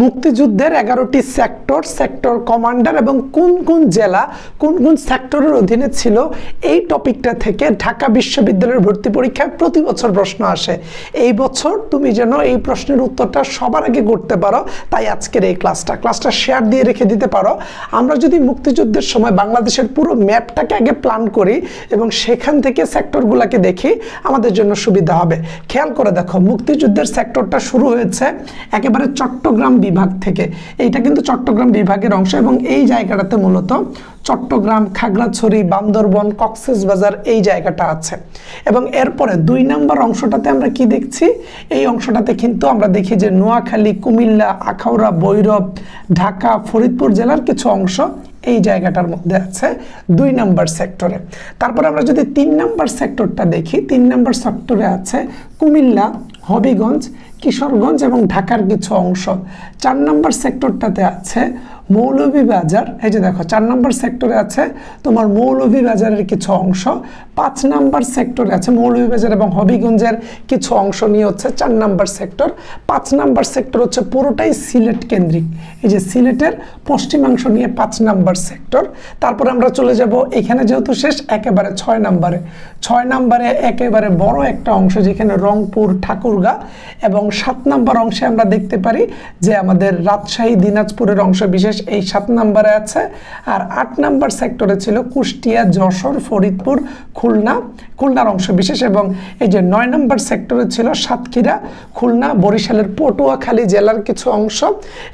মুক্তিযুদ্ধের এগারোটি sector sector commander এবং কোন কোন জেলা, কোন কোন সেক্টরের অধীনে ছিল, এই টপিকটা থেকে ঢাকা বিশ্ববিদ্যালয়ের ভর্তি পরীক্ষায় প্রতি বছর প্রশ্ন আসে। এই বছর তুমি যেন এই প্রশ্নের উত্তরটা সবার আগে করতে পারো, তাই আজকের এই ক্লাসটা। ক্লাসটা শেয়ার দিয়ে রেখে দিতে পারো। আমরা যদি মুক্তিযুদ্ধের সময় বাংলাদেশের পুরো ম্যাপটাকে আগে প্ল্যান করি এবং সেখান থেকে সেক্টরগুলোকে দেখি, আমাদের জন্য সুবিধা হবে। খেয়াল করে দেখো, মুক্তিযুদ্ধের সেক্টরটা শুরু হয়েছে একেবারে চট্টগ্রাম বিভাগ থেকে। এইটা কিন্তু চট্টগ্রাম বিভাগের অংশ এবং এই জায়গাটাতে মূলত চট্টগ্রাম, খাগড়াছড়ি, বান্দরবন, কক্সেস বাজার এই জায়গাটা আছে। এবং এরপরে দুই নম্বর অংশটাতে আমরা কি দেখছি? এই অংশটাতে কিন্তু আমরা দেখি যে নোয়াখালী, কুমিল্লা, আখাউড়া বৈরব ঢাকা, ফরিদপুর জেলার কিছু অংশ এই জায়গাটার মধ্যে আছে দুই নাম্বার সেক্টরে। তারপর আমরা যদি তিন নাম্বার সেক্টরটা দেখি, তিন নাম্বার সেক্টরে আছে কুমিল্লা, হবিগঞ্জ কিশোরগঞ্জ এবং ঢাকার কিছু অংশ। চার নম্বর সেক্টরটাতে আছে মৌলভীবাজার, এই যে দেখো, চার নাম্বার সেক্টরে আছে তোমার মৌলভীবাজারের কিছু অংশ, পাঁচ নাম্বার সেক্টরে আছে মৌলভীবাজার এবং হবিগঞ্জের কিছু অংশ নিয়ে হচ্ছে চার নাম্বার সেক্টর পাঁচ নাম্বার সেক্টর হচ্ছে পুরোটাই সিলেট কেন্দ্রিক। এই যে সিলেটের পশ্চিমাংশ নিয়ে পাঁচ নাম্বার সেক্টর তারপরে আমরা চলে যাব এখানে যেহেতু শেষ, একেবারে ছয় নাম্বারে। ছয় নাম্বারে একেবারে বড় একটা অংশ যেখানে রংপুর, ঠাকুরগা এবং সাত নাম্বার অংশে আমরা দেখতে পারি যে আমাদের রাজশাহী, দিনাজপুরের অংশ বিশেষ এই সাত নাম্বারে আছে। আর আট নাম্বার সেক্টরে ছিল কুষ্টিয়া, যশোর, ফরিদপুর, খুলনা, খুলনার অংশ বিশেষ এবং এই যে নয় নম্বর সেক্টরে ছিল সাতক্ষীরা, খুলনা, বরিশালের পটুয়াখালী জেলার কিছু অংশ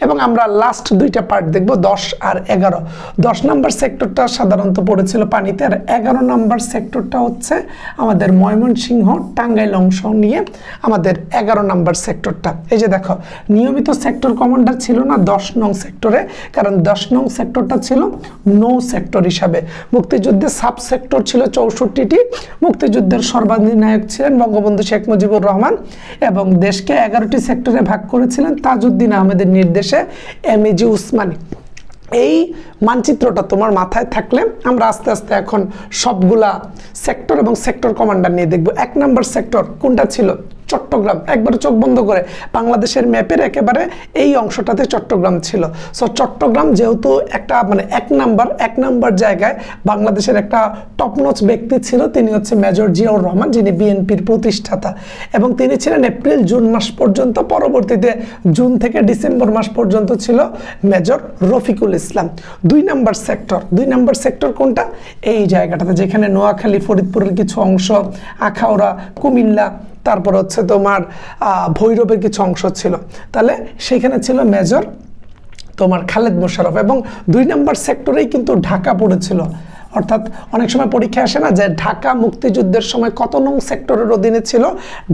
এবং আমরা লাস্ট দুইটা পার্ট দেখব, দশ আর এগারো। দশ নম্বর সেক্টরটা সাধারণত পড়েছিল পানিতে আর এগারো নম্বর সেক্টরটা হচ্ছে আমাদের ময়মনসিংহ, টাঙ্গাইল অংশ নিয়ে আমাদের এগারো নম্বর সেক্টরটা। এই যে দেখো, নিয়মিত সেক্টর কমান্ডার ছিল না, দশ নং সেক্টরে কারণ দশ নং সেক্টরটা ছিল নৌ সেক্টর হিসাবে। মুক্তিযুদ্ধের সাব সেক্টর ছিল চৌষট্টিটি। মুক্তিযুদ্ধের সর্বাধিনায়ক ছিলেন বঙ্গবন্ধু শেখ মুজিবুর রহমান এবং দেশকে এগারোটি সেক্টরে ভাগ করেছিলেন তাজউদ্দিন আহমেদের নির্দেশে এম এজি উসমানী। এই মানচিত্রটা তোমার মাথায় থাকলে আমরা আস্তে আস্তে এখন সবগুলা সেক্টর এবং সেক্টর কমান্ডার নিয়ে দেখব। এক নম্বর সেক্টর কোনটা ছিল? চট্টগ্রাম, একবারে চোখ বন্ধ করে। বাংলাদেশের ম্যাপের একেবারে এই অংশটাতে চট্টগ্রাম ছিল। সো চট্টগ্রাম যেহেতু একটা মানে এক নাম্বার এক নাম্বার জায়গায় বাংলাদেশের একটা টপনচ ব্যক্তি ছিল, তিনি হচ্ছে মেজর জিয়াউর রহমান, যিনি বিএনপির প্রতিষ্ঠাতা। এবং তিনি ছিলেন এপ্রিল, জুন মাস পর্যন্ত, পরবর্তীতে জুন থেকে ডিসেম্বর মাস পর্যন্ত ছিল মেজর রফিকুল ইসলাম। দুই নাম্বার সেক্টর, দুই নাম্বার সেক্টর কোনটা? এই জায়গাটাতে, যেখানে নোয়াখালী, ফরিদপুরের কিছু অংশ, আখাউড়া, কুমিল্লা তারপর হচ্ছে তোমার ভৈরবের কিছু অংশ ছিল। তাহলে সেখানে ছিল মেজর তোমার খালেদ মোশারফ এবং দুই নম্বর সেক্টরেই কিন্তু ঢাকা পড়েছিল। অর্থাৎ অনেক সময় পরীক্ষা আসে না যে ঢাকা মুক্তিযুদ্ধের সময় কত নং সেক্টরের অধীনে ছিল?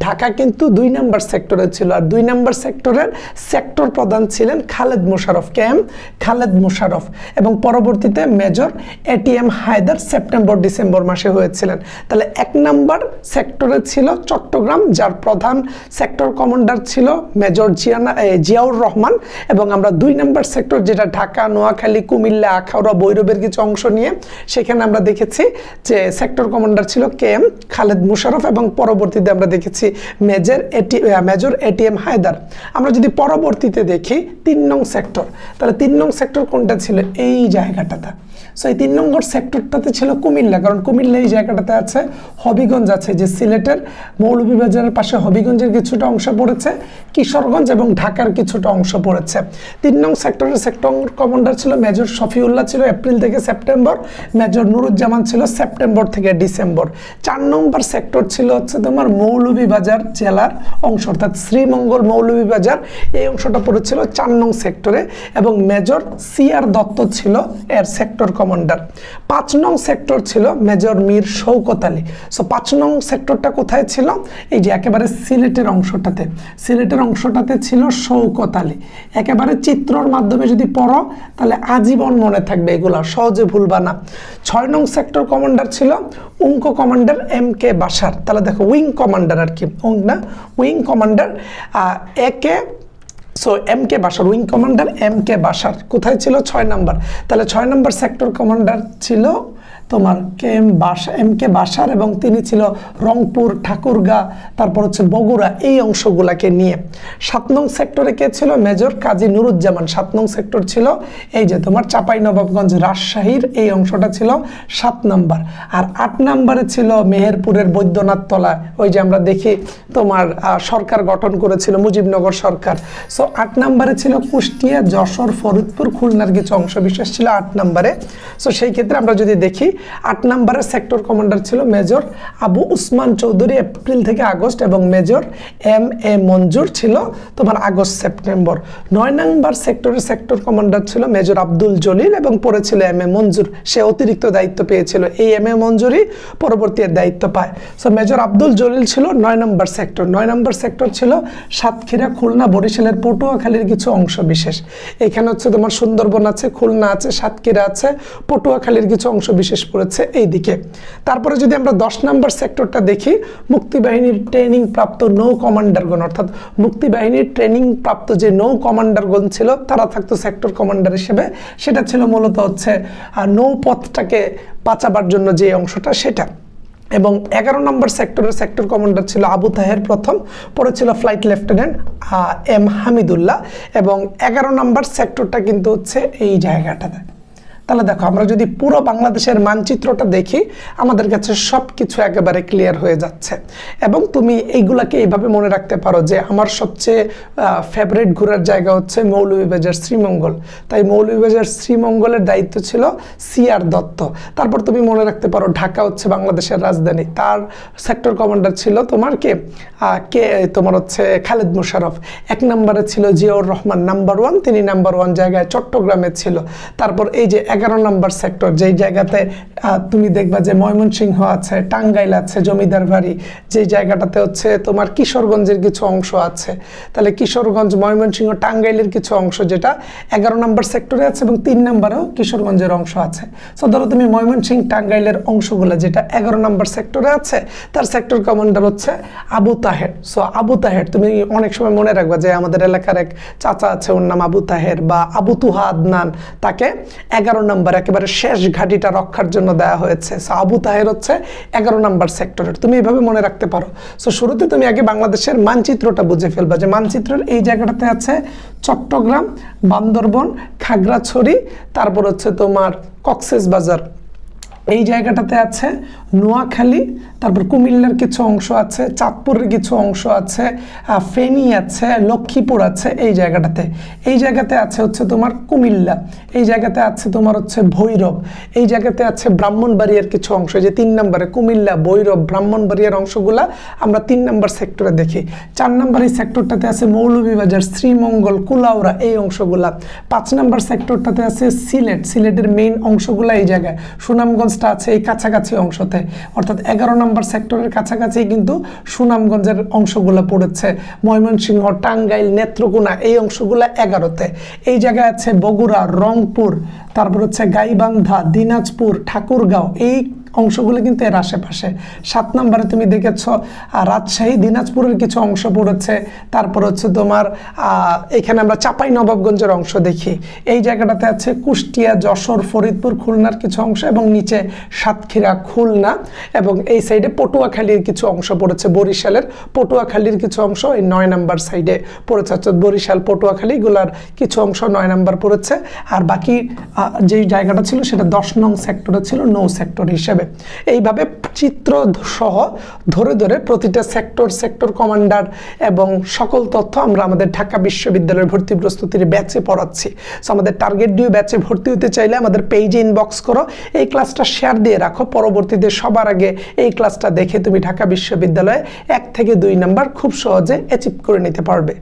ঢাকা কিন্তু দুই নম্বর সেক্টরে ছিল আর দুই নম্বর সেক্টরের সেক্টর প্রধান ছিলেন খালেদ মোশারফ কে এম? খালেদ মোশারফ এবং পরবর্তীতে major A T M Haider September December মাসে হয়েছিলেন। তাহলে এক নম্বর সেক্টরে ছিল চট্টগ্রাম, যার প্রধান সেক্টর কমান্ডার ছিল মেজর জিয়ানা জিয়াউর রহমান। এবং আমরা দুই নম্বর সেক্টর যেটা ঢাকা, নোয়াখালী, কুমিল্লা, আখাউড়া বৈরবের কিছু অংশ নিয়ে সেখানে আমরা দেখেছি যে সেক্টর কমান্ডার ছিল কে এম খালেদ মুশারফ এবং পরবর্তীতে আমরা দেখেছি মেজর এটি মেজর এটিএম হায়দার। আমরা যদি পরবর্তীতে দেখি তিন নং সেক্টর তাহলে তিন নং সেক্টর কোনটা ছিল? এই জায়গাটাতে। সো এই তিন নম্বর সেক্টরটাতে ছিল কুমিল্লা, কারণ কুমিল্লা এই জায়গাটাতে আছে, হবিগঞ্জ আছে, যে সিলেটের মৌলভীবাজারের পাশে হবিগঞ্জের কিছুটা অংশ পড়েছে, কিশোরগঞ্জ এবং ঢাকার কিছুটা অংশ পড়েছে। তিন নং সেক্টরের সেক্টর কমান্ডার ছিল মেজর শফিউল্লাহ, ছিল এপ্রিল থেকে সেপ্টেম্বর মেজর নুরুজ্জামান ছিল সেপ্টেম্বর থেকে ডিসেম্বর। চার নম্বর সেক্টর ছিল হচ্ছে তোমার মৌলভীবাজার জেলার অংশ, অর্থাৎ শ্রীমঙ্গল মৌলভীবাজার। এই অংশটা পড়েছিল চার নং সেক্টরে এবং মেজর সি আর দত্ত ছিল এর সেক্টর কমান্ডার। পাঁচ নং সেক্টর ছিল মেজর মীর শৌকত আলী। সো পাঁচ নং সেক্টরটা কোথায় ছিল? এই যে একেবারে সিলেটের অংশটাতে। সিলেটের অংশটাতে ছিল শৌকত আলী। একেবারে চিত্রর মাধ্যমে যদি পড়ো, তাহলে আজীবন মনে থাকবে এগুলা, সহজে ভুলবা না। ছয় নং সেক্টর কমান্ডার ছিল, উঙ্ক কমান্ডার এম কে বাসার তাহলে দেখো উইং কমান্ডার আর কি উং না? Wing commander A K so M K Bashar wing commander M K বাসার কোথায় ছিল? ছয় নাম্বার। তাহলে ছয় নাম্বার সেক্টর কমান্ডার ছিল তোমার কে এম বাসা, এম কে বাসার এবং তিনি ছিল রংপুর, ঠাকুরগা, তারপর হচ্ছে বগুড়া, এই অংশগুলাকে নিয়ে। সাত নং সেক্টরে কে ছিল? মেজর কাজী নুরুজ্জামান। সাত নং সেক্টর ছিল এই যে তোমার চাপাই নবাবগঞ্জ রাজশাহীর এই অংশটা ছিল সাত নাম্বার। আর আট নাম্বারে ছিল মেহেরপুরের বৈদ্যনাথ তলা ওই যে আমরা দেখি তোমার সরকার গঠন করেছিল, মুজিবনগর সরকার। সো আট নাম্বারে ছিল কুষ্টিয়া, যশোর, ফরিদপুর, খুলনার কিছু অংশ বিশেষ ছিল আট নাম্বারে। সো সেই ক্ষেত্রে আমরা যদি দেখি আট নাম্বারের সেক্টর কমান্ডার ছিল মেজর আবু উসমান চৌধুরী এপ্রিল থেকে আগস্ট এবং মেজর এম এ মঞ্জুর ছিল তোমার আগস্ট সেপ্টেম্বর নয় নাম্বার সেক্টরের সেক্টর কমান্ডার ছিল মেজর আব্দুল জলিল এবং পরে ছিল এম এ মঞ্জুর। সে অতিরিক্ত দায়িত্ব পেয়েছিল। এই এম এ মঞ্জুরই পরবর্তী দায়িত্ব পায়। সো মেজর আব্দুল জলিল ছিল নয় নম্বর সেক্টর নয় নম্বর সেক্টর ছিল সাতক্ষীরা, খুলনা, বরিশালের পটুয়াখালীর কিছু অংশ বিশেষ। এখানে হচ্ছে তোমার সুন্দরবন আছে, খুলনা আছে, সাতক্ষীরা আছে, পটুয়াখালীর কিছু অংশ বিশেষ পড়েছে এই দিকে তারপরে যদি আমরা দশ নম্বর সেক্টরটা দেখি, মুক্তিবাহিনীর ট্রেনিং প্রাপ্ত নৌ কমান্ডারগণ অর্থাৎ মুক্তিবাহিনীর ট্রেনিং প্রাপ্ত যে নৌ কমান্ডারগণ ছিল, তারা থাকতো সেক্টর কমান্ডার হিসেবে। সেটা ছিল মূলত হচ্ছে নৌপথটাকে বাঁচাবার জন্য যে অংশটা সেটা। এবং এগারো নম্বর সেক্টরের সেক্টর কমান্ডার ছিল আবু তাহের প্রথম, পরে ছিল ফ্লাইট লেফটেন্যান্ট এম হামিদুল্লাহ। এবং এগারো নম্বর সেক্টরটা কিন্তু হচ্ছে এই জায়গাটাতে। তাহলে দেখো, আমরা যদি পুরো বাংলাদেশের মানচিত্রটা দেখি, আমাদের কাছে সব কিছু একেবারে ক্লিয়ার হয়ে যাচ্ছে। এবং তুমি এইগুলাকে এইভাবে মনে রাখতে পারো যে আমার সবচেয়ে ফেভারিট ঘোরার জায়গা হচ্ছে মৌলভীবাজার শ্রীমঙ্গল। তাই মৌলভীবাজার শ্রীমঙ্গলের দায়িত্ব ছিল সিআর দত্ত। তারপর তুমি মনে রাখতে পারো ঢাকা হচ্ছে বাংলাদেশের রাজধানী। তার সেক্টর কমান্ডার ছিল তোমার কে? কে, তোমার হচ্ছে খালেদ মুশারফ এক নম্বরে ছিল জিয়াউর রহমান নাম্বার ওয়ান তিনি নাম্বার ওয়ান জায়গায় চট্টগ্রামে ছিল। তারপর এই যে এগারো নম্বর সেক্টর যেই জায়গাতে তুমি দেখবা যে ময়মনসিংহ আছে, টাঙ্গাইল আছে, জমিদার বাড়ি, যেই জায়গাটাতে হচ্ছে তোমার কিশোরগঞ্জের কিছু অংশ আছে। তাহলে কিশোরগঞ্জ, ময়মনসিংহ, টাঙ্গাইলের কিছু অংশ যেটা এগারো নম্বর সেক্টরে আছে এবং তিন নম্বরেও কিশোরগঞ্জের অংশ আছে। সো ধরো তুমি ময়মনসিংহ, টাঙ্গাইলের অংশগুলো যেটা এগারো নম্বর সেক্টরে আছে, তার সেক্টর কমান্ডার হচ্ছে আবু তাহের। সো আবু তাহের, তুমি অনেক সময় মনে রাখবা যে আমাদের এলাকার এক চাচা আছে, ওর নাম আবু তাহের বা আবু তুহা আদনান। তাকে এগারো নম্বর একেবারে শেষ ঘাটিটা রক্ষার জন্য দেওয়া হয়েছে। সো আবু তাহের হচ্ছে এগারো নাম্বার সেক্টরের। তুমি এভাবে মনে রাখতে পারো। সো শুরুতে তুমি আগে বাংলাদেশের মানচিত্রটা বুঝে ফেলবা যে মানচিত্রের এই জায়গাটাতে আছে চট্টগ্রাম, বান্দরবন, খাগড়াছড়ি, তারপর হচ্ছে তোমার কক্সেস বাজার। এই জায়গাটাতে আছে নোয়াখালী, তারপর কুমিল্লার কিছু অংশ আছে, চাঁদপুরের কিছু অংশ আছে ফেনী আছে, লক্ষ্মীপুর আছে, এই জায়গাটাতে। এই জায়গাতে আছে হচ্ছে তোমার কুমিল্লা, এই জায়গাতে আছে তোমার হচ্ছে ভৈরব, এই জায়গাতে আছে ব্রাহ্মণবাড়িয়ার কিছু অংশ যে তিন নম্বরে কুমিল্লা, ভৈরব, ব্রাহ্মণবাড়িয়ার অংশগুলা আমরা তিন নম্বর সেক্টরে দেখি। চার নম্বর এই সেক্টরটাতে আছে মৌলভীবাজার, শ্রীমঙ্গল, কুলাউড়া, এই অংশগুলা। পাঁচ নম্বর সেক্টরটাতে আছে সিলেট, সিলেটের মেইন অংশগুলা এই জায়গায়। সুনামগঞ্জটা আছে এই কাছাকাছি অংশতে। অর্থাৎ এগারো নম্বর সেক্টরের কাছাকাছি কিন্তু সুনামগঞ্জের অংশগুলো পড়েছে। ময়মনসিংহ, টাঙ্গাইল, নেত্রকোনা এই অংশগুলো এগারোতে। এই জায়গায় আছে বগুড়া, রংপুর, তারপর হচ্ছে গাইবান্ধা, দিনাজপুর, ঠাকুরগাঁও। এই অংশগুলো কিন্তু এর আশেপাশে। সাত নম্বরে তুমি দেখেছ রাজশাহী, দিনাজপুরের কিছু অংশ পড়েছে। তারপর হচ্ছে তোমার এখানে আমরা চাপাই নবাবগঞ্জের অংশ দেখি। এই জায়গাটাতে আছে কুষ্টিয়া, যশোর, ফরিদপুর, খুলনার কিছু অংশ এবং নিচে সাতক্ষীরা, খুলনা এবং এই সাইডে পটুয়াখালীর কিছু অংশ পড়েছে, বরিশালের পটুয়াখালীর কিছু অংশ। এই নয় নাম্বার সাইডে পড়েছে, অর্থাৎ বরিশাল, পটুয়াখালী এগুলার কিছু অংশ নয় নাম্বার পড়েছে। আর বাকি যেই জায়গাটা ছিল সেটা দশ নং সেক্টরে ছিল, নৌ সেক্টর হিসেবে। এইভাবে চিত্র সহ ধরে ধরে প্রতিটা সেক্টর সেক্টর কমান্ডার এবং সকল তথ্য আমরা আমাদের ঢাকা বিশ্ববিদ্যালয়ের ভর্তি প্রস্তুতির ব্যাচে পড়াচ্ছি। সো আমাদের টার্গেট ডিউ ব্যাচে ভর্তি হতে চাইলে আমাদের পেজে ইনবক্স করো। এই ক্লাসটা শেয়ার দিয়ে রাখো। পরবর্তীতে সবার আগে এই ক্লাসটা দেখে তুমি ঢাকা বিশ্ববিদ্যালয়ে এক থেকে দুই নাম্বার খুব সহজে অ্যাচিভ করে নিতে পারবে।